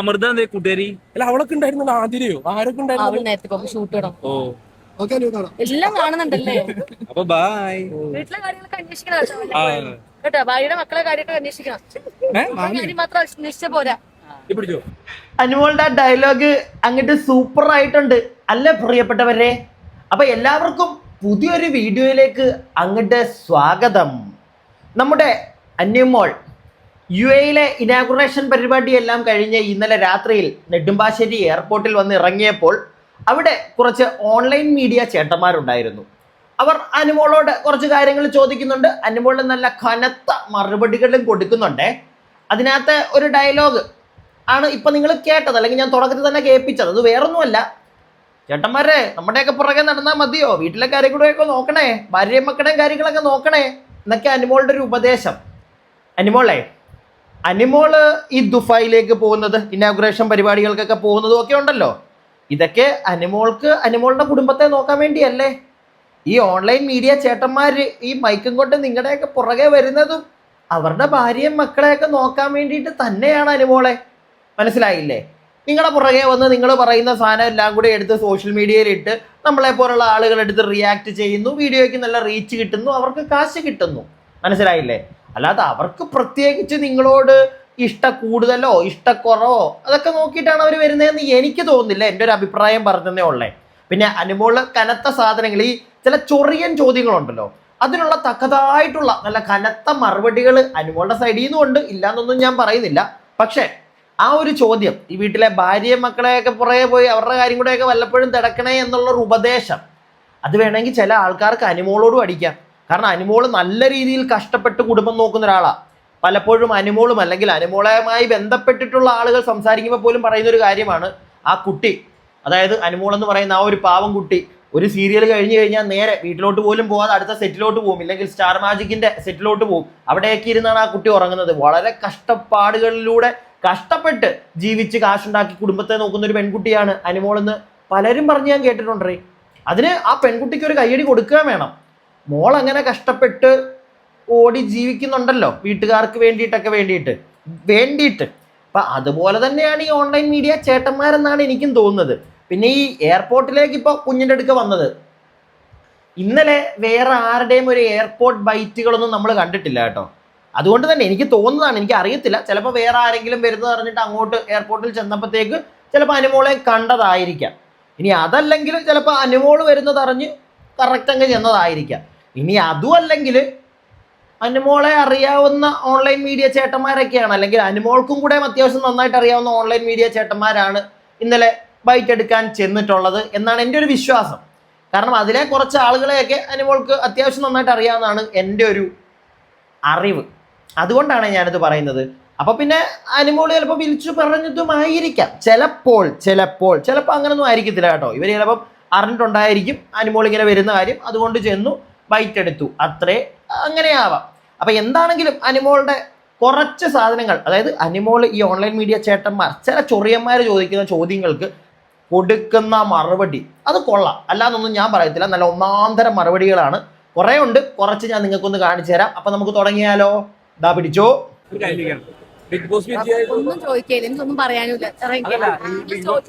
അമൃത എന്തേ കൂട്ടുകാരി? അല്ല അവളൊക്കെ ഉണ്ടായിരുന്നു ആതിരയോ? ആരൊക്കെ ഉണ്ടായിരുന്നു? നേരത്തെ ഷൂട്ട് ഇടണം ഓ. ഓക്കെ അനു കാണാം. എല്ലാം കാണുന്നുണ്ടല്ലേ? അപ്പൊ ബായ് വീട്ടിലെ കാര്യങ്ങളൊക്കെ അന്വേഷിക്കണം കേട്ടോ ആ. കേട്ടോ ഭാര്യയുടെ മക്കളെ കാര്യമൊക്കെ അന്വേഷിക്കണം. ആ കാര്യം മാത്രം അന്വേഷിച്ച പോരാ. ഈ പിടിച്ചോ? അനുമോളുടെ ആ ഡയലോഗ് അങ്ങോട്ട് സൂപ്പർ ആയിട്ടുണ്ട്. അല്ലേ പ്രിയപ്പെട്ടവരെ? അപ്പൊ എല്ലാവർക്കും പുതിയൊരു വീഡിയോയിലേക്ക് അങ്ങോട്ട് സ്വാഗതം. നമ്മുടെ അന്യമോൾ യു എയിലെ ഇനാഗുറേഷൻ പരിപാടിയെല്ലാം കഴിഞ്ഞ് ഇന്നലെ രാത്രിയിൽ നെടുമ്പാശ്ശേരി എയർപോർട്ടിൽ വന്ന് ഇറങ്ങിയപ്പോൾ അവിടെ കുറച്ച് ഓൺലൈൻ മീഡിയ ചേട്ടന്മാരുണ്ടായിരുന്നു. അവർ അനുമോളോട് കുറച്ച് കാര്യങ്ങൾ ചോദിക്കുന്നുണ്ട്. അനുമോളിൽ നല്ല കനത്ത മറുപടികളും കൊടുക്കുന്നുണ്ട്. അതിനകത്ത് ഒരു ഡയലോഗ് ആണ് ഇപ്പം നിങ്ങൾ കേട്ടത് അല്ലെങ്കിൽ ഞാൻ തുടക്കത്തിൽ തന്നെ കേൾപ്പിച്ചത്. അത് വേറൊന്നുമല്ല. ചേട്ടന്മാരെ നമ്മുടെയൊക്കെ പുറകെ നടന്നാൽ മതിയോ? വീട്ടിലെ കാര്യം കൂടെയൊക്കെ നോക്കണേ ഭാര്യയും മക്കളുടെയും കാര്യങ്ങളൊക്കെ നോക്കണേ എന്നൊക്കെ അനുമോളുടെ ഒരു ഉപദേശം. അനിമോളെ അനിമോൾ ഈ ദുഫായിലേക്ക് പോകുന്നത് ഇനാഗുറേഷൻ പരിപാടികൾക്കൊക്കെ പോകുന്നതും ഒക്കെ ഉണ്ടല്ലോ. ഇതൊക്കെ അനിമോൾക്ക് അനിമോളുടെ കുടുംബത്തെ നോക്കാൻ വേണ്ടിയല്ലേ? ഈ ഓൺലൈൻ മീഡിയ ചേട്ടന്മാര് ഈ മൈക്കും കൊണ്ട് നിങ്ങളുടെയൊക്കെ പുറകെ വരുന്നതും അവരുടെ ഭാര്യയും മക്കളെയൊക്കെ നോക്കാൻ വേണ്ടിയിട്ട് തന്നെയാണ് അനുമോളെ. മനസ്സിലായില്ലേ? നിങ്ങളുടെ പുറകെ വന്ന് നിങ്ങൾ പറയുന്ന സാധനം എല്ലാം കൂടി എടുത്ത് സോഷ്യൽ മീഡിയയിൽ ഇട്ട് നമ്മളെ പോലുള്ള ആളുകൾ എടുത്ത് റിയാക്ട് ചെയ്യുന്നു വീഡിയോയ്ക്ക് നല്ല റീച്ച് കിട്ടുന്നു അവർക്ക് കാശ് കിട്ടുന്നു. മനസ്സിലായില്ലേ? അല്ലാതെ അവർക്ക് പ്രത്യേകിച്ച് നിങ്ങളോട് ഇഷ്ട കൂടുതലോ ഇഷ്ടക്കുറവോ അതൊക്കെ നോക്കിയിട്ടാണ് അവർ വരുന്നതെന്ന് എനിക്ക് തോന്നുന്നില്ല. എന്റെ ഒരു അഭിപ്രായം പറഞ്ഞതേ ഉള്ളേ. പിന്നെ അനുമോൾ കനത്ത സാധനങ്ങൾ ഈ ചില ചൊറിയൻ ചോദ്യങ്ങളുണ്ടല്ലോ. അതിനുള്ള തക്കതായിട്ടുള്ള നല്ല കനത്ത മറുപടികൾ അനുമോളുടെ സൈഡിൽ നിന്നും ഉണ്ട്. ഇല്ലാന്നൊന്നും ഞാൻ പറയുന്നില്ല. പക്ഷേ ആ ഒരു ചോദ്യം ഈ വീട്ടിലെ ഭാര്യയും മക്കളെയൊക്കെ പുറകെ പോയി അവരുടെ കാര്യം കൂടെയൊക്കെ വല്ലപ്പോഴും തിടക്കണേ എന്നുള്ളൊരു ഉപദേശം അത് വേണമെങ്കിൽ ചില ആൾക്കാർക്ക് അനുമോളോടും അടിക്കാം കാരണം അനുമോൾ നല്ല രീതിയിൽ കഷ്ടപ്പെട്ട് കുടുംബം നോക്കുന്ന ഒരാളാണ് പലപ്പോഴും അനുമോളും അല്ലെങ്കിൽ അനുമോളയുമായി ബന്ധപ്പെട്ടിട്ടുള്ള ആളുകൾ സംസാരിക്കുമ്പോൾ പോലും പറയുന്ന ഒരു കാര്യമാണ് ആ കുട്ടി. അതായത് അനുമോൾ എന്ന് പറയുന്ന ആ ഒരു പാവം കുട്ടി. ഒരു സീരിയൽ കഴിഞ്ഞു കഴിഞ്ഞാൽ നേരെ വീട്ടിലോട്ട് പോലും പോകാതെ അടുത്ത സെറ്റിലോട്ട് പോകും ഇല്ലെങ്കിൽ സ്റ്റാർ മാജിക്കിന്റെ സെറ്റിലോട്ട് പോകും അവിടെയൊക്കെ ഇരുന്നാണ് ആ കുട്ടി ഉറങ്ങുന്നത്. വളരെ കഷ്ടപ്പാടുകളിലൂടെ കഷ്ടപ്പെട്ട് ജീവിച്ച് കാശുണ്ടാക്കി കുടുംബത്തെ നോക്കുന്ന ഒരു പെൺകുട്ടിയാണ് അനുമോൾ എന്ന് പലരും പറഞ്ഞ് ഞാൻ കേട്ടിട്ടുണ്ടേ. അതിന് ആ പെൺകുട്ടിക്ക് ഒരു കയ്യടി കൊടുക്കുക വേണം. മോൾ അങ്ങനെ കഷ്ടപ്പെട്ട് ഓടി ജീവിക്കുന്നുണ്ടല്ലോ വീട്ടുകാർക്ക് വേണ്ടിയിട്ടൊക്കെ വേണ്ടിയിട്ട്. വേണ്ടിയിട്ട്. അപ്പൊ അതുപോലെ തന്നെയാണ് ഈ ഓൺലൈൻ മീഡിയ ചേട്ടന്മാരെന്നാണ് എനിക്കും തോന്നുന്നത്. പിന്നെ ഈ എയർപോർട്ടിലേക്ക് ഇപ്പോൾ കുഞ്ഞിന്റെ അടുക്ക വന്നത്. ഇന്നലെ വേറെ ആരുടെയും ഒരു എയർപോർട്ട് ബൈറ്റുകളൊന്നും നമ്മൾ കണ്ടിട്ടില്ല കേട്ടോ. അതുകൊണ്ട് തന്നെ എനിക്ക് തോന്നുന്നതാണ് എനിക്ക് അറിയത്തില്ല. ചിലപ്പോൾ വേറെ ആരെങ്കിലും വരുന്നത് അറിഞ്ഞിട്ട് അങ്ങോട്ട് എയർപോർട്ടിൽ ചെന്നപ്പോഴത്തേക്ക് ചിലപ്പോൾ അനുമോളെ കണ്ടതായിരിക്കാം. ഇനി അതല്ലെങ്കിൽ ചിലപ്പോൾ അനുമോൾ വരുന്നത് അറിഞ്ഞ് കറക്റ്റ് അങ്ങ് ചെന്നതായിരിക്കാം. ഇനി അതും അല്ലെങ്കിൽ അനുമോളെ അറിയാവുന്ന ഓൺലൈൻ മീഡിയ ചേട്ടന്മാരൊക്കെയാണ്. അല്ലെങ്കിൽ അനുമോൾക്കും കൂടെ അത്യാവശ്യം നന്നായിട്ട് അറിയാവുന്ന ഓൺലൈൻ മീഡിയ ചേട്ടന്മാരാണ് ഇന്നലെ ബൈറ്റ് എടുക്കാൻ ചെന്നിട്ടുള്ളത് എന്നാണ് എന്റെ ഒരു വിശ്വാസം. കാരണം അതിലെ കുറച്ച് ആളുകളെയൊക്കെ അനുമോൾക്ക് അത്യാവശ്യം നന്നായിട്ട് അറിയാവുന്നതാണ് എന്റെ ഒരു അറിവ്. അതുകൊണ്ടാണ് ഞാനിത് പറയുന്നത്. അപ്പോൾ പിന്നെ അനുമോൾ ചിലപ്പോൾ വിളിച്ചു പറഞ്ഞതുമായിരിക്കാം ചിലപ്പോൾ ചിലപ്പോൾ ചിലപ്പോൾ അങ്ങനൊന്നും ആയിരിക്കത്തില്ല കേട്ടോ. ഇവർ ചിലപ്പം അറിഞ്ഞിട്ടുണ്ടായിരിക്കും. അനുമോൾ ഇങ്ങനെ വരുന്ന കാര്യം. അതുകൊണ്ട് ചെന്നു. ബൈറ്റ് എടുത്തു അത്രേ അങ്ങനെ ആവാം അപ്പൊ എന്താണെങ്കിലും അനിമോളുടെ കുറച്ച് സാധനങ്ങൾ അതായത് അനിമോൾ ഈ ഓൺലൈൻ മീഡിയ ചേട്ടന്മാർ ചില ചൊറിയന്മാർ ചോദിക്കുന്ന ചോദ്യങ്ങൾക്ക് കൊടുക്കുന്ന മറുപടി അത് കൊള്ളാം. അല്ലാന്നൊന്നും ഞാൻ പറയത്തില്ല. നല്ല ഒന്നാന്തരം മറുപടികളാണ്. കുറേ ഉണ്ട്. കുറച്ച് ഞാൻ നിങ്ങൾക്കൊന്ന് കാണിച്ചു തരാം. അപ്പൊ നമുക്ക് തുടങ്ങിയാലോ? ഇതാ പിടിച്ചോ. ബിഗ് ബോസ് ഒന്നും ചോദിക്കില്ല എനിക്കൊന്നും പറയാനില്ല.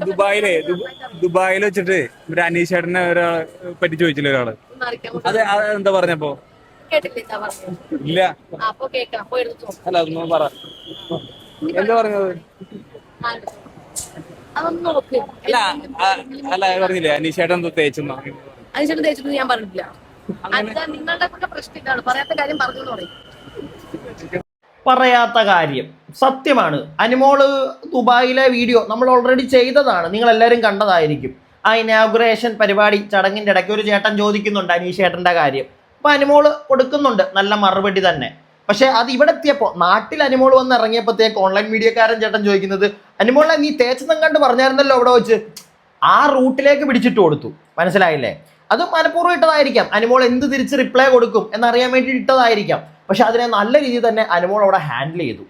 ദുബായിലെ ദുബായിൽ വെച്ചിട്ട് ഒരു അനീഷേട്ടനെ ഒരാളെ പറ്റി ചോദിച്ചില്ല ഒരാൾ? അതെ എന്താ പറഞ്ഞപ്പോ? ഇല്ല. അല്ല അതൊന്നും പറ. എന്താ പറഞ്ഞത്? അല്ല അല്ല പറഞ്ഞില്ലേ? അനീഷേട്ടൻ എന്തോ തേച്ചെന്നോ? അനീഷേട്ടൻ തേച്ചിട്ട് ഞാൻ പറഞ്ഞിട്ടില്ല. നിങ്ങളുടെ പ്രശ്നം ഇതാണ്. പറയാത്ത കാര്യം പറഞ്ഞു പറയും. പറയാത്ത കാര്യം. സത്യമാണ്. അനുമോൾ ദുബായിലെ വീഡിയോ നമ്മൾ ഓൾറെഡി ചെയ്തതാണ്. നിങ്ങൾ എല്ലാവരും കണ്ടതായിരിക്കും. ആ ഇനാഗുറേഷൻ പരിപാടി ചടങ്ങിന്റെ ഇടയ്ക്ക് ഒരു ചേട്ടൻ ചോദിക്കുന്നുണ്ട് അനീഷ് ചേട്ടന്റെ കാര്യം. അപ്പോൾ അനുമോൾ കൊടുക്കുന്നുണ്ട്. നല്ല മറുപടി തന്നെ. പക്ഷേ അത് ഇവിടെ എത്തിയപ്പോൾ നാട്ടിൽ അനുമോൾ വന്ന് ഇറങ്ങിയപ്പോഴത്തേക്ക് ഓൺലൈൻ മീഡിയക്കാരൻ ചേട്ടൻ ചോദിക്കുന്നത് അനുമോളെ നീ തേച്ചെന്നും കണ്ട് പറഞ്ഞായിരുന്നല്ലോ അവിടെ വെച്ച്? ആ റൂട്ടിലേക്ക് പിടിച്ചിട്ട് കൊടുത്തു. മനസ്സിലായില്ലേ? അത് മനഃപൂർവം ഇട്ടതായിരിക്കാം. അനിമോൾ എന്ത് തിരിച്ച് റിപ്ലൈ കൊടുക്കും എന്നറിയാൻ വേണ്ടി ഇട്ടതായിരിക്കാം. പക്ഷെ അതിനെ നല്ല രീതിയിൽ തന്നെ അനുമോൾ അവിടെ ഹാൻഡിൽ ചെയ്തു.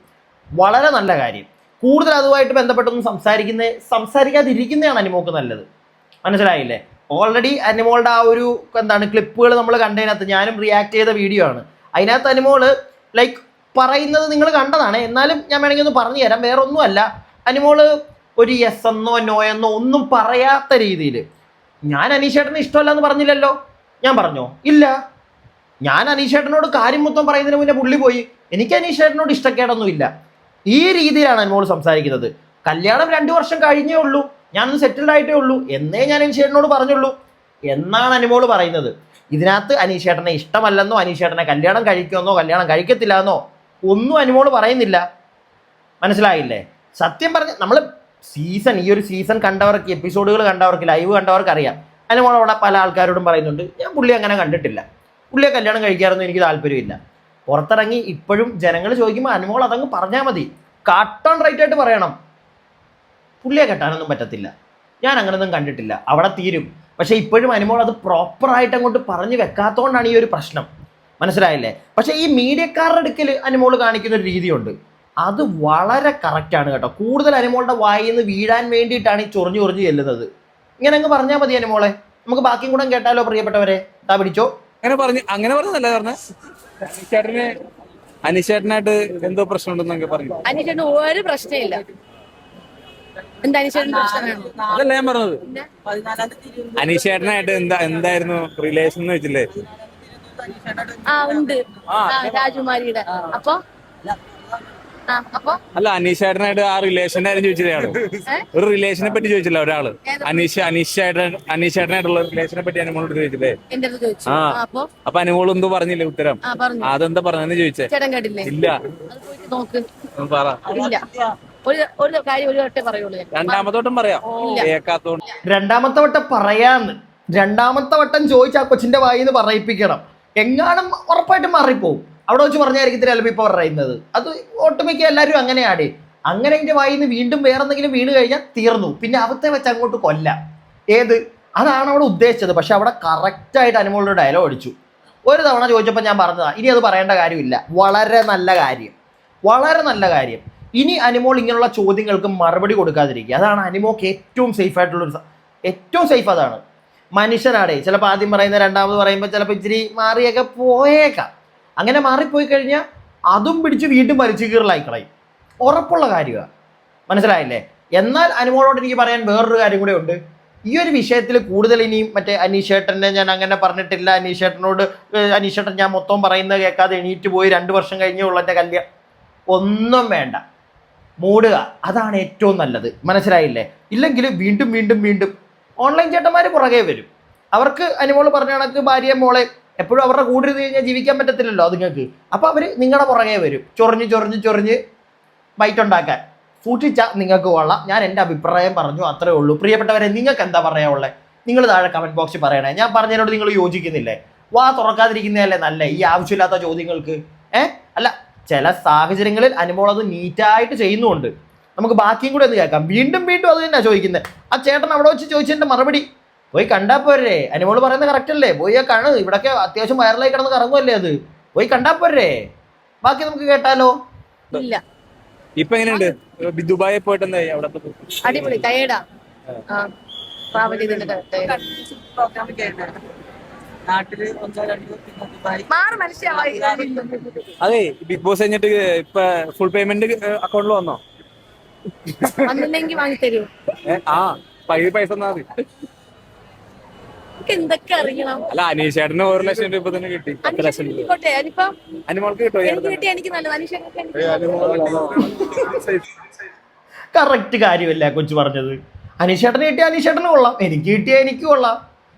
വളരെ നല്ല കാര്യം. കൂടുതൽ അതുമായിട്ട് ബന്ധപ്പെട്ടൊന്നും സംസാരിക്കുന്നത് സംസാരിക്കാതിരിക്കുന്നതാണ് അനുമോക്ക് നല്ലത്. മനസ്സിലായില്ലേ? ഓൾറെഡി അനുമോളുടെ ആ ഒരു എന്താണ് ക്ലിപ്പുകൾ നമ്മൾ കണ്ടതിനകത്ത് ഞാനും റിയാക്ട് ചെയ്ത വീഡിയോ ആണ്. അതിനകത്ത് അനുമോൾ ലൈക്ക് പറയുന്നത് നിങ്ങൾ കണ്ടതാണ്. എന്നാലും ഞാൻ വേണമെങ്കിൽ ഒന്ന് പറഞ്ഞു തരാം. വേറെ ഒന്നുമല്ല അനുമോൾ ഒരു യെസ് എന്നോ നോ എന്നോ ഒന്നും പറയാത്ത രീതിയിൽ ഞാൻ അനീഷേട്ടന് ഇഷ്ടമല്ല എന്ന് പറഞ്ഞില്ലല്ലോ? ഞാൻ പറഞ്ഞോ? ഇല്ല. ഞാൻ അനീഷേട്ടനോട് കാര്യം മൊത്തം പറയുന്നതിന് മുന്നേ പുള്ളി പോയി. എനിക്ക് അനീഷേട്ടനോട് ഇഷ്ടക്കേടൊന്നുമില്ല. ഈ രീതിയിലാണ് അനുമോൾ സംസാരിക്കുന്നത്. കല്യാണം രണ്ടു വർഷം കഴിഞ്ഞേ ഉള്ളൂ. ഞാനൊന്ന് സെറ്റിൽഡ് ആയിട്ടേ ഉള്ളൂ. എന്നേ ഞാൻ അനീഷേട്ടനോട് പറഞ്ഞുള്ളൂ. എന്നാണ് അനുമോൾ പറയുന്നത്. ഇതിനകത്ത് അനീഷേട്ടനെ ഇഷ്ടമല്ലെന്നോ അനീഷേട്ടനെ കല്യാണം കഴിക്കുമെന്നോ കല്യാണം കഴിക്കത്തില്ല എന്നോ ഒന്നും അനുമോൾ പറയുന്നില്ല. മനസ്സിലായില്ലേ? സത്യം പറഞ്ഞ് നമ്മൾ സീസൺ ഈ ഒരു സീസൺ കണ്ടവർക്ക് എപ്പിസോഡുകൾ കണ്ടവർക്ക് ലൈവ് കണ്ടവർക്ക് അറിയാം അനുമോൾ അവിടെ പല ആൾക്കാരോടും പറയുന്നുണ്ട്. ഞാൻ പുള്ളി അങ്ങനെ കണ്ടിട്ടില്ല. പുള്ളിയെ കല്യാണം കഴിക്കാറൊന്നും എനിക്ക് താല്പര്യമില്ല. പുറത്തിറങ്ങി ഇപ്പോഴും ജനങ്ങൾ ചോദിക്കുമ്പോൾ അനുമോൾ അതങ്ങ് പറഞ്ഞാൽ മതി. കട്ടൺ റൈറ്റ് ആയിട്ട് പറയണം. പുള്ളിയെ കെട്ടാനൊന്നും പറ്റത്തില്ല. ഞാൻ അങ്ങനൊന്നും കണ്ടിട്ടില്ല. അവിടെ തീരും. പക്ഷേ ഇപ്പോഴും അനുമോൾ അത് പ്രോപ്പറായിട്ട് അങ്ങോട്ട് പറഞ്ഞു വെക്കാത്തതുകൊണ്ടാണ് ഈ ഒരു പ്രശ്നം. മനസ്സിലായില്ലേ? പക്ഷേ ഈ മീഡിയക്കാരുടെ അടുക്കൽ അനുമോൾ കാണിക്കുന്ന ഒരു രീതിയുണ്ട്. അത് വളരെ കറക്റ്റാണ് കേട്ടോ. കൂടുതൽ അനുമോളുടെ വായിൽ നിന്ന് വീഴാൻ വേണ്ടിയിട്ടാണ് ഈ ചൊറിഞ്ഞു ചൊറിഞ്ഞു ചെല്ലുന്നത്. ഇങ്ങനെ അങ്ങ് പറഞ്ഞാൽ മതി അനുമോളെ. നമുക്ക് ബാക്കിയും കൂടെ കേട്ടാലോ പ്രിയപ്പെട്ടവരെ? താ പിടിച്ചോ. അങ്ങനെ പറഞ്ഞു അങ്ങനെ പറഞ്ഞതല്ല പറഞ്ഞ അനീഷേട്ടന് അനീഷേട്ടനായിട്ട് എന്തോ പ്രശ്നമുണ്ടെന്നൊക്കെ പറഞ്ഞു. അനീഷേട്ടന് ഒരു പ്രശ്നമില്ല എന്താ പ്രശ്നം അതല്ല ഞാൻ പറഞ്ഞത്. അനീഷേട്ടനായിട്ട് എന്താ എന്തായിരുന്നു റിലേഷൻ എന്ന് വെച്ചില്ലേ? ആ ഉണ്ട്. ആ, രാജകുമാരിയുടെ. അപ്പൊ? അല്ല അനീഷേട്ടനായിട്ട് ആ റിലേഷന്റെ കാര്യം ചോദിച്ചില്ല അയാൾ ഒരു റിലേഷനെ പറ്റി ചോദിച്ചില്ല ഒരാൾ. അനീഷ് അനീഷ് അനീഷേട്ടനായിട്ടുള്ള റിലേഷനെ പറ്റി അനുമോളോട് ചോദിച്ചില്ലേ? ആ. അപ്പൊ? അനുമോൾ എന്തോ പറഞ്ഞില്ലേ ഉത്തരം? ആ പറഞ്ഞു. അതെന്താ പറഞ്ഞെന്ന് ചോദിച്ചേ? ഇല്ല. അത് പോയിട്ട് നോക്ക്. ഒന്ന് പറ. ഇല്ല. ഒരു ഒരു കാര്യം ഒരു വട്ടേ പറയുള്ളൂ ഞാൻ. രണ്ടാമത്തോട്ടം പറയാം. രണ്ടാമത്തെ വട്ടം പറയാന്ന്. രണ്ടാമത്തെ വട്ടം ചോദിച്ചാ ആ കൊച്ചിന്റെ വായിന്ന് പറയിപ്പിക്കണം. എങ്ങാനും ഉറപ്പായിട്ടും മാറിപ്പോവും. അവിടെ വെച്ച് പറഞ്ഞായിരിക്കത്തില്ല ചിലപ്പോൾ ഇപ്പോൾ പറയുന്നത് അത് ഒട്ടുമിക്ക എല്ലാവരും അങ്ങനെയാണ് അങ്ങനെ എന്റെ നിന്ന് വീണ്ടും വേറെ എന്തെങ്കിലും വീണ് കഴിഞ്ഞാൽ തീർന്നു. പിന്നെ അവത്തെ വെച്ച് അങ്ങോട്ട് കൊല്ല. ഏത്? അതാണ് അവിടെ ഉദ്ദേശിച്ചത്. പക്ഷെ അവിടെ കറക്റ്റായിട്ട് അനുമോളുടെ ഡയലോഗ് അടിച്ചു. ഒരു തവണ ചോദിച്ചപ്പോൾ ഞാൻ പറഞ്ഞതാണ് ഇനി അത് പറയേണ്ട കാര്യമില്ല. വളരെ നല്ല കാര്യം. വളരെ നല്ല കാര്യം. ഇനി അനിമോൾ ഇങ്ങനെയുള്ള ചോദ്യങ്ങൾക്ക് മറുപടി കൊടുക്കാതിരിക്കുക. അതാണ് അനിമോക്ക് ഏറ്റവും സേഫ് ആയിട്ടുള്ളൊരു ഏറ്റവും സേഫ് അതാണ്. മനുഷ്യനാടേ ചിലപ്പോൾ ആദ്യം പറയുന്ന രണ്ടാമത് പറയുമ്പോൾ ചിലപ്പോൾ ഇച്ചിരി മാറിയൊക്കെ പോയേക്കാം. അങ്ങനെ മാറിപ്പോയി കഴിഞ്ഞാൽ അതും പിടിച്ച് വീണ്ടും വലിച്ചു കീറലായി കളയും. ഉറപ്പുള്ള കാര്യമാണ് മനസ്സിലായില്ലേ? എന്നാൽ അനുമോളോട് എനിക്ക് പറയാൻ വേറൊരു കാര്യം കൂടെ ഉണ്ട്. ഈ ഒരു വിഷയത്തിൽ കൂടുതൽ ഇനിയും മറ്റേ അനീഷേട്ടനെ ഞാൻ അങ്ങനെ പറഞ്ഞിട്ടില്ല. അനീഷേട്ടനോട് അനീഷേട്ടൻ ഞാൻ മൊത്തം പറയുന്നത് കേൾക്കാതെ എണീറ്റ് പോയി രണ്ട് വർഷം കഴിഞ്ഞേ ഉള്ള എന്റെ കല്യാണം ഒന്നും വേണ്ട. മൂടുക. അതാണ് ഏറ്റവും നല്ലത്. മനസ്സിലായില്ലേ? ഇല്ലെങ്കിൽ വീണ്ടും വീണ്ടും വീണ്ടും. ഓൺലൈൻ ചേട്ടന്മാർ പുറകെ വരും. അവർക്ക് അനുമോൾ പറഞ്ഞ കണക്ക് ഭാര്യ മോളെ എപ്പോഴും അവരുടെ കൂടെ ഇരുന്ന് കഴിഞ്ഞാൽ ജീവിക്കാൻ പറ്റത്തില്ലല്ലോ അതുങ്ങൾക്ക്. അപ്പോൾ അവർ നിങ്ങളുടെ പുറകെ വരും. ചൊറിഞ്ഞ് ചൊറിഞ്ഞ് ചൊറിഞ്ഞ് ബൈറ്റ് ഉണ്ടാക്കാൻ. സൂക്ഷിച്ച നിങ്ങൾക്ക് കൊള്ളാം. ഞാൻ എന്റെ അഭിപ്രായം പറഞ്ഞു അത്രേ ഉള്ളൂ. പ്രിയപ്പെട്ടവരെ നിങ്ങൾക്ക് എന്താ പറയാനുള്ളത് നിങ്ങൾ താഴെ കമന്റ് ബോക്സിൽ പറയണേ. ഞാൻ പറഞ്ഞതിനോട് നിങ്ങൾ യോജിക്കുന്നില്ലേ? വാ തുറക്കാതിരിക്കുന്നതല്ലേ നല്ല? ഈ ആവശ്യമില്ലാത്ത ചോദ്യങ്ങൾക്ക്. ഏ? അല്ല ചില സാഹചര്യങ്ങളിൽ അനുമോൾ അത് നീറ്റായിട്ട് ചെയ്യുന്നുണ്ട്. നമുക്ക് ബാക്കിയും കൂടെ ഒന്ന് കേൾക്കാം. വീണ്ടും വീണ്ടും അത് തന്നെയാണ് ചോദിക്കുന്നത് ആ ചേട്ടൻ അവിടെ വെച്ച് ചോദിച്ചതിന്റെ മറുപടി പോയി കണ്ടാ പോരേ. അനിമോൾ പറയുന്നത് കറക്റ്റ് അല്ലേ? പോയി ആ കണ് ഇവിടൊക്കെ അത്യാവശ്യം വൈറലായി കിടന്ന് കറങ്ങുമല്ലേ അത്? പോയി കണ്ടാ പോരേ. ബാക്കി നമുക്ക് കേട്ടാലോ? ഇല്ല. ഇപ്പൊ എങ്ങനെയുണ്ട്? ദുബായിൽ പോയിട്ട് അടിപൊളി ടയേർഡാ ദുബായ്. അതെ ബിഗ് ബോസ് കഴിഞ്ഞിട്ട് ഇപ്പൊ ഫുൾ പേയ്മെന്റ് അക്കൗണ്ടിൽ വന്നോ? വന്നില്ലെങ്കിൽ വാങ്ങി ഏ, ആ പൈസ പൈസ തന്നാ മതി. എന്തൊക്കെ അറിയണം? അല്ല അനീഷേട്ടന് ഒരു ലക്ഷം രൂപ തന്നെ കിട്ടി. പത്ത് ലക്ഷം ആയിക്കോട്ടെ അനുമോൾക്ക് കിട്ടോ എനിക്ക് കിട്ടിയ എനിക്ക് നല്ലത്. കറക്റ്റ് കാര്യമല്ല കൊച്ചു പറഞ്ഞത്? അനീഷേട്ടന് കിട്ടിയ അനീഷേട്ടന് കൊള്ളാം. എനിക്ക് കിട്ടിയ എനിക്ക് കൊള്ളാം.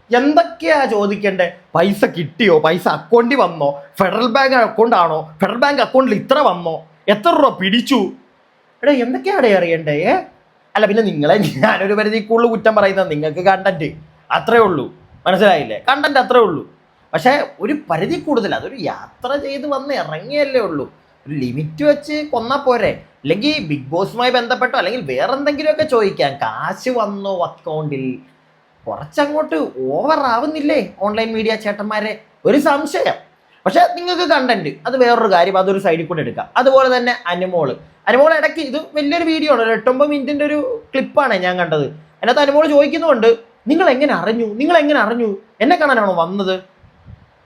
എന്തൊക്കെയാ ചോദിക്കണ്ടേ? പൈസ കിട്ടിയോ? പൈസ അക്കൗണ്ടിൽ വന്നോ? ഫെഡറൽ ബാങ്ക് അക്കൗണ്ട് ആണോ? ഫെഡറൽ ബാങ്ക് അക്കൗണ്ടിൽ ഇത്ര വന്നോ? എത്ര രൂപ പിടിച്ചു? എടാ എന്തൊക്കെയാണ് അറിയണ്ടേ? അല്ല പിന്നെ നിങ്ങളെ ഞാനൊരു പരിധി കൂടുതൽ കുറ്റം പറയുന്നത്. നിങ്ങൾക്ക് കണ്ടന്റ് അത്രേ ഉള്ളൂ. മനസ്സിലായില്ലേ? കണ്ടന്റ് അത്രേ ഉള്ളൂ. പക്ഷേ ഒരു പരിധി കൂടുതൽ അതൊരു യാത്ര ചെയ്ത് വന്ന് ഇറങ്ങിയല്ലേ ഉള്ളൂ. ഒരു ലിമിറ്റ് വെച്ച് കൊന്നാൽ പോരെ. അല്ലെങ്കിൽ ബിഗ് ബോസുമായി ബന്ധപ്പെട്ടോ അല്ലെങ്കിൽ വേറെ എന്തെങ്കിലുമൊക്കെ ചോദിക്കാം. കാശ് വന്നോ അക്കൗണ്ടിൽ കുറച്ചങ്ങോട്ട് ഓവർ ആവുന്നില്ലേ ഓൺലൈൻ മീഡിയ ചേട്ടന്മാരെ? ഒരു സംശയം. പക്ഷേ നിങ്ങൾക്ക് കണ്ടന്റ് അത് വേറൊരു കാര്യം അതൊരു സൈഡിൽ കൂടെ എടുക്കാം. അതുപോലെ തന്നെ അനുമോൾ അനുമോൾ ഇടയ്ക്ക് ഇത് വലിയൊരു വീഡിയോ ആണ്. ഒരു എട്ടൊമ്പത് മിനിറ്റിന്റെ ഒരു ക്ലിപ്പാണ് ഞാൻ കണ്ടത്. അതിനകത്ത് അനുമോൾ ചോദിക്കുന്നുണ്ട് നിങ്ങൾ എങ്ങനെ അറിഞ്ഞു? നിങ്ങൾ എങ്ങനെ അറിഞ്ഞു? എന്നെ കാണാനാണോ വന്നത്?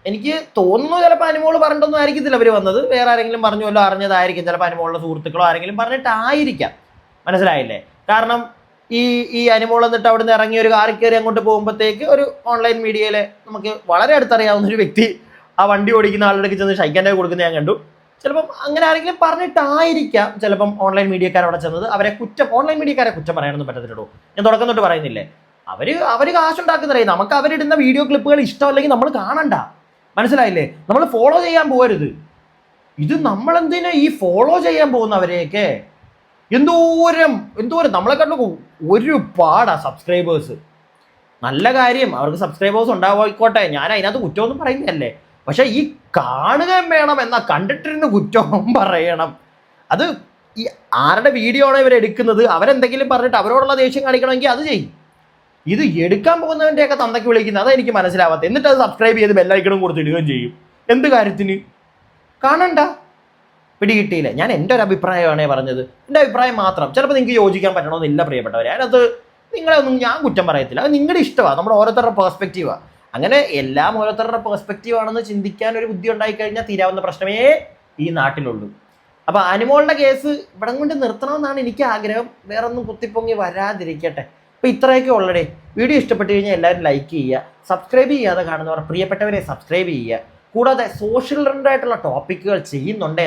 എനിക്ക് തോന്നുന്നു ചിലപ്പോൾ അനുമോൾ പറഞ്ഞിട്ടൊന്നും ആയിരിക്കത്തില്ല അവർ വന്നത്. വേറെ ആരെങ്കിലും പറഞ്ഞു വല്ലോ അറിഞ്ഞതായിരിക്കും. ചിലപ്പോൾ അനുമോളുടെ സുഹൃത്തുക്കളോ ആരെങ്കിലും പറഞ്ഞിട്ടായിരിക്കാം. മനസ്സിലായില്ലേ? കാരണം ഈ ഈ അനുമോൾ എന്നിട്ട് അവിടുന്ന് ഇറങ്ങി ഒരു കാറി കയറി അങ്ങോട്ട് പോകുമ്പോഴത്തേക്ക് ഒരു ഓൺലൈൻ മീഡിയയിലെ നമുക്ക് വളരെ അടുത്തറിയാവുന്ന ഒരു വ്യക്തി ആ വണ്ടി ഓടിക്കുന്ന ആളുടെ ചെന്ന് ഷൈക്കാന്റെ കൊടുക്കുന്ന ഞാൻ കണ്ടു. ചിലപ്പം അങ്ങനെ ആരെങ്കിലും പറഞ്ഞിട്ടായിരിക്കാം ചിലപ്പം ഓൺലൈൻ മീഡിയക്കാർ അവിടെ ചെന്നത്. അവരെ കുറ്റം ഓൺലൈൻ മീഡിയക്കാരെ കുറ്റം പറയാനൊന്നും പറ്റത്തില്ലടോ. ഞാൻ തുടക്കം തൊട്ട് പറയുന്നില്ലേ? അവർ അവർ കാശുണ്ടാക്കുന്നറിയാം നമുക്ക് അവരിടുന്ന വീഡിയോ ക്ലിപ്പുകൾ ഇഷ്ടമല്ലെങ്കിൽ നമ്മൾ കാണണ്ട. മനസ്സിലായില്ലേ? നമ്മൾ ഫോളോ ചെയ്യാൻ പോകരുത് ഇത് നമ്മളെന്തിനാ ഈ ഫോളോ ചെയ്യാൻ പോകുന്നവരെയൊക്കെ എന്തോരം എന്തോരം നമ്മളെ കണ്ടു ഒരുപാടാ സബ്സ്ക്രൈബേഴ്സ് നല്ല കാര്യം അവർക്ക് സബ്സ്ക്രൈബേഴ്സ് ഉണ്ടാവായിക്കോട്ടെ ഞാൻ അതിനകത്ത് കുറ്റമൊന്നും പറയുന്നതല്ലേ പക്ഷെ ഈ കാണുക വേണം എന്നാ കണ്ടിട്ടിരുന്ന് കുറ്റവും പറയണം. അത് ഈ ആരുടെ വീഡിയോ ആണ് ഇവരെടുക്കുന്നത്? അവരെന്തെങ്കിലും പറഞ്ഞിട്ട് അവരോടുള്ള ദേഷ്യം കാണിക്കണമെങ്കിൽ അത് ചെയ്യും. ഇത് എടുക്കാൻ പോകുന്നവന്റെയൊക്കെ തന്തയ്ക്ക് വിളിക്കുന്നത് അതാ എനിക്ക് മനസ്സിലാവാത്ത എന്നിട്ട് അത് സബ്സ്ക്രൈബ് ചെയ്ത് ബെല്ലൈക്കണും കൊടുത്തിടുകയും ചെയ്യും. എന്ത് കാര്യത്തിന്? കാണണ്ട. പിടികിട്ടിയില്ല. ഞാൻ എന്റെ ഒരു അഭിപ്രായമാണ് പറഞ്ഞത്. എന്റെ അഭിപ്രായം മാത്രം. ചിലപ്പോൾ നിങ്ങൾക്ക് യോജിക്കാൻ പറ്റണമെന്നില്ല പ്രിയപ്പെട്ടവരെ. അതിനകത്ത് നിങ്ങളെ ഒന്നും ഞാൻ കുറ്റം പറയത്തില്ല. അത് നിങ്ങളുടെ ഇഷ്ടമാണ്. നമ്മുടെ ഓരോരുത്തരുടെ പേഴ്സ്പെക്റ്റീവാണ് അങ്ങനെ എല്ലാം ഓരോരുത്തരുടെ പേഴ്സ്പെക്റ്റീവാണെന്ന് ചിന്തിക്കാൻ ഒരു ബുദ്ധി ഉണ്ടായിക്കഴിഞ്ഞാൽ തീരാവുന്ന പ്രശ്നമേ ഈ നാട്ടിലുള്ളൂ. അപ്പോൾ അനുമോളിന്റെ കേസ് ഇവിടം കൊണ്ട് നിർത്തണമെന്നാണ് എനിക്ക് ആഗ്രഹം. വേറൊന്നും കുത്തിപ്പൊങ്ങി വരാതിരിക്കട്ടെ. അപ്പോൾ ഇത്രയൊക്കെ ഉള്ളടേ. വീഡിയോ ഇഷ്ടപ്പെട്ട് കഴിഞ്ഞാൽ എല്ലാവരും ലൈക്ക് ചെയ്യുക. സബ്സ്ക്രൈബ് ചെയ്യാതെ കാണുന്നവർ പ്രിയപ്പെട്ടവരെ സബ്സ്ക്രൈബ് ചെയ്യുക. കൂടാതെ സോഷ്യൽ ആയിട്ടുള്ള ടോപ്പിക്കുകൾ ചെയ്യുന്നുണ്ട്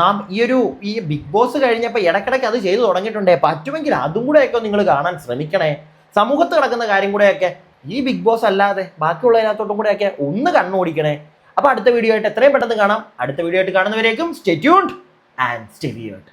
നാം. ഈ ഒരു ഈ ബിഗ് ബോസ് കഴിഞ്ഞപ്പോൾ ഇടയ്ക്കിടയ്ക്ക് അത് ചെയ്തു തുടങ്ങിയിട്ടുണ്ടേ. പറ്റുമെങ്കിൽ അതും കൂടെയൊക്കെ നിങ്ങൾ കാണാൻ ശ്രമിക്കണേ. സമൂഹത്ത് കിടക്കുന്ന കാര്യം കൂടെയൊക്കെ ഈ ബിഗ് ബോസ് അല്ലാതെ ബാക്കിയുള്ളതിനകത്തോട്ടും കൂടെയൊക്കെ ഒന്ന് കണ്ണോടിക്കണേ അപ്പോൾ അടുത്ത വീഡിയോ ആയിട്ട് എത്രയും പെട്ടെന്ന് കാണാം. അടുത്ത വീഡിയോ ആയിട്ട് കാണുന്നവരേക്കും stay tuned and stay weird